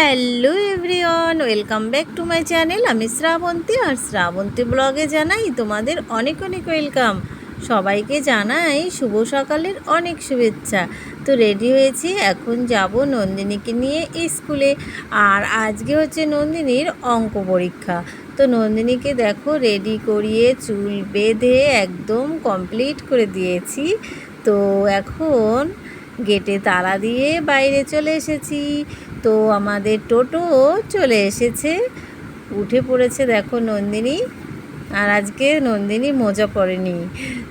Hello everyone, welcome back to my channel. আমি শ্রাবন্তী আর শ্রাবন্তী ব্লগে জানাই তোমাদের অনেক অনেক ওয়েলকাম। সবাইকে জানাই শুভ সকালের অনেক শুভেচ্ছা। তো রেডি হয়েছি, এখন যাব নন্দিনীকে নিয়ে স্কুলে। আর আজকে হচ্ছে নন্দিনীর অঙ্ক পরীক্ষা। তো নন্দিনীকে দেখো, রেডি করিয়ে চুল বেঁধে একদম কমপ্লিট করে দিয়েছি। তো এখন গেটে তালা দিয়ে বাইরে চলে এসেছি। তো আমাদের টোটো চলে এসেছে। উঠে পড়েছে দেখো নন্দিনী। আর আজকে নন্দিনী মোজা পড়েনি।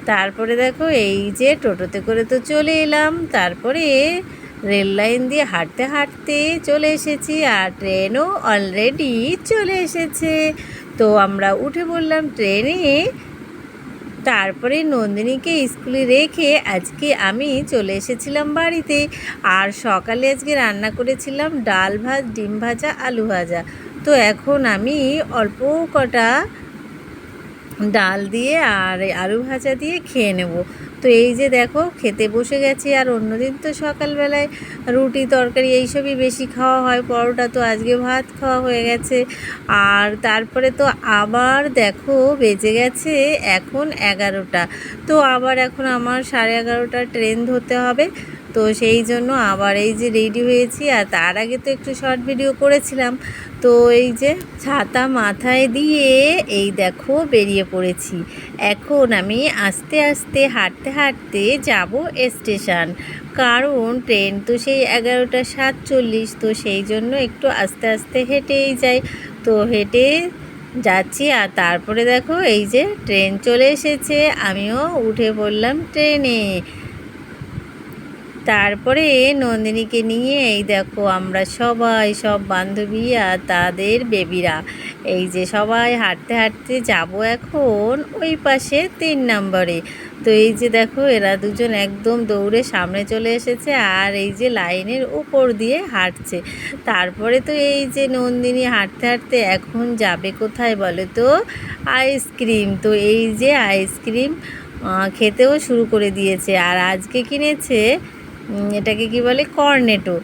তারপরে দেখো এই যে টোটোতে করে তো চলে এলাম। তারপরে রেল লাইন দিয়ে হাঁটতে হাঁটতে চলে এসেছি আর ট্রেনও অলরেডি চলে এসেছে। তো আমরা উঠে বললাম ট্রেনে। তারপরে নন্দিনীকে স্কুলে রেখে আজকে আমি চলে এসেছিলাম বাড়িতে। আর সকালে আজকে রান্না করেছিলাম ডাল ভাত, ডিম ভাজা, আলু ভাজা। তো এখন আমি অল্প কটা ডাল দিয়ে আর আলু ভাজা দিয়ে খেয়ে নেব। তো এই যে দেখো, খেতে বসে গেছি। আর অন্যদিন তো সকালবেলায় রুটি, তরকারি এইসবই বেশি খাওয়া হয়। পরোটা তো আজকে ভাত খাওয়া হয়ে গেছে। আর তারপরে তো আবার দেখো, বেজে গেছে এখন এগারোটা। তো আবার এখন আমার সাড়ে এগারোটা ট্রেন ধরতে হবে। তো সেই জন্য আবার এই যে রেডি হয়েছি, আর তার আগে তো একটু শর্ট ভিডিও করেছিলাম। তো এই যে ছাতা মাথায় দিয়ে এই দেখো বেরিয়ে পড়েছি। এখন আমি আস্তে আস্তে হাঁটতে হাঁটতে যাব স্টেশন কারণ ট্রেন তো সেই এগারোটা সাতচল্লিশ, তো সেই জন্য একটু আস্তে আস্তে হেঁটেই যাই। তো হেঁটে যাচ্ছি, আর তারপরে দেখো এই যে ট্রেন চলে এসেছে। আমিও উঠে পড়লাম ট্রেনে তারপরে নন্দিনীকে নিয়ে, এই দেখো আমরা সবাই সব বান্ধবী আর তাদের বেবিরা। এই যে সবাই হাঁটতে হাঁটতে যাব এখন ওই পাশে তিন নম্বরে। তো এই যে দেখো এরা দুজন একদম দৌড়ে সামনে চলে এসেছে আর এই যে লাইনের উপর দিয়ে হাঁটছে। তারপরে তো এই যে নন্দিনী হাঁটতে হাঁটতে এখন যাবে কোথায় বলে তো আইসক্রিম। তো এই যে আইসক্রিম খেতেও শুরু করে দিয়েছে। আর আজকে কিনেছে এটাকে কি বলে? কর্নেটো।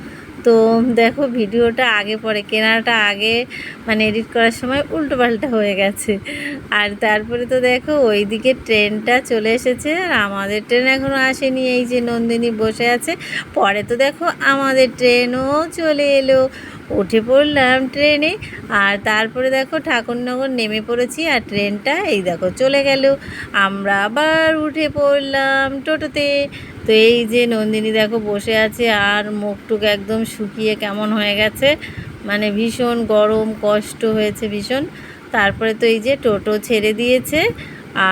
তো দেখো ভিডিওটা আগে পরে, কেনাটা আগে মানে এডিট করার সময় উল্টো পাল্টা হয়ে গেছে। আর তারপরে তো দেখো, ওইদিকে ট্রেনটা চলে এসেছে, আর আমাদের ট্রেন এখনও আসেনি, এই যে নন্দিনী বসে আছে। পরে তো দেখো, আমাদের ট্রেনও চলে এলো। উঠে পড়লাম ট্রেনে, আর তারপরে দেখো, ঠাকুরনগর নেমে পড়েছি, আর ট্রেনটা এই দেখো চলে গেল। আমরা আবার উঠে পড়লাম টোটোতে। তো এই যে নন্দিনী দেখো বসে আছে আর মুখটুক একদম শুকিয়ে কেমন হয়ে গেছে। মানে ভীষণ গরম, কষ্ট হয়েছে ভীষণ। তারপরে তো এই যে টোটো ছেড়ে দিয়েছে।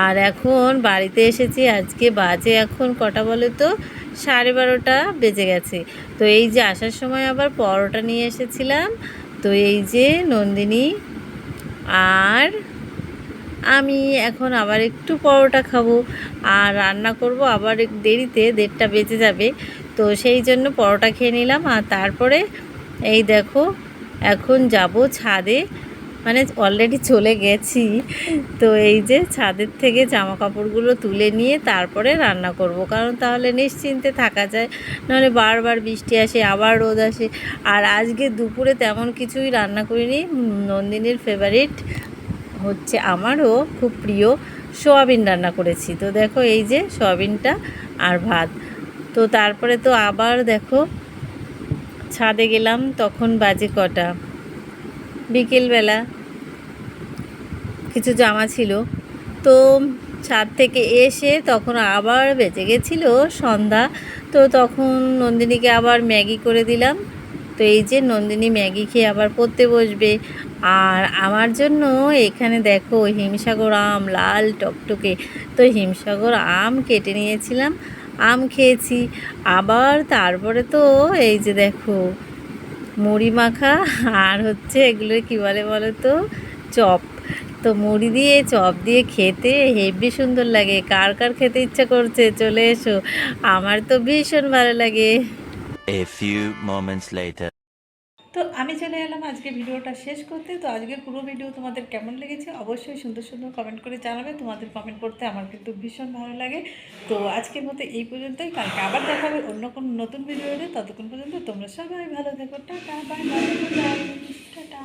আর এখন বাড়িতে এসেছি, আজকে বাজে এখন, কটা বলে তো? সাড়ে বারোটা বেজে গেছে। তো এই যে আসার সময় আবার পরোটা নিয়ে এসেছিলাম। তো এই যে নন্দিনী আর আমি এখন আবার একটু পরোটা খাব আর রান্না করব আবার দেরিতে, দেড়টা বেঁচে যাবে। তো সেই জন্য পরোটা খেয়ে নিলাম আর তারপরে এই দেখো, এখন যাব ছাদে। মানে অলরেডি চলে গেছি। তো এই যে ছাদের থেকে জামা কাপড়গুলো তুলে নিয়ে তারপরে রান্না করব। কারণ তাহলে নিশ্চিন্তে থাকা যায়, নাহলে বারবার বৃষ্টি আসে, আবার রোদ আসে। আর আজকে দুপুরে তেমন কিছুই রান্না করিনি। নন্দিনীর ফেভারিট হচ্ছে আমারও খুব প্রিয় সোয়াবিন রান্না করেছি। তো দেখো এই যে সোয়াবিনটা আর ভাত। তো তারপরে তো আবার দেখো ছাদে গেলাম, তখন বাজে কটা। বিকেলবেলা কিছু জামা ছিল। তো ছাদ থেকে এসে তখন আবার বেঁচে গেছিল সন্ধ্যা। তো তখন নন্দিনীকে আবার ম্যাগি করে দিলাম। তো এই যে নন্দিনী ম্যাগি খেয়ে আবার পড়তে বসবে। আর আমার জন্য এখানে দেখো হিমসাগর আম, লাল টকটকে। তো হিমসাগর আম কেটে নিয়েছিলাম, আম খেয়েছি। আবার তারপরে তো এই যে দেখো মুড়ি মাখা আর হচ্ছে এগুলো কি বলে বলো তো চপ। তো মুড়ি দিয়ে, চপ দিয়ে খেতে হেভি সুন্দর লাগে। কার কার খেতে ইচ্ছা করছে? চলে এসো। আমার তো ভীষণ ভালো লাগে। A few moments later. তো আমি চলে এলাম আজকে ভিডিওটা শেষ করতে তো আজকের পুরো ভিডিও তোমাদের কেমন লেগেছে অবশ্যই সুন্দর সুন্দর কমেন্ট করে জানাবে তোমাদের কমেন্ট করতে আমার কিন্তু ভীষণ ভালো লাগে তো আজকের মতো এই পর্যন্তই কালকে আবার দেখা হবে অন্য কোনো নতুন ভিডিওতে ততক্ষণ পর্যন্ত তোমরা সবাই ভালো থেকো টাটা বাই টাটা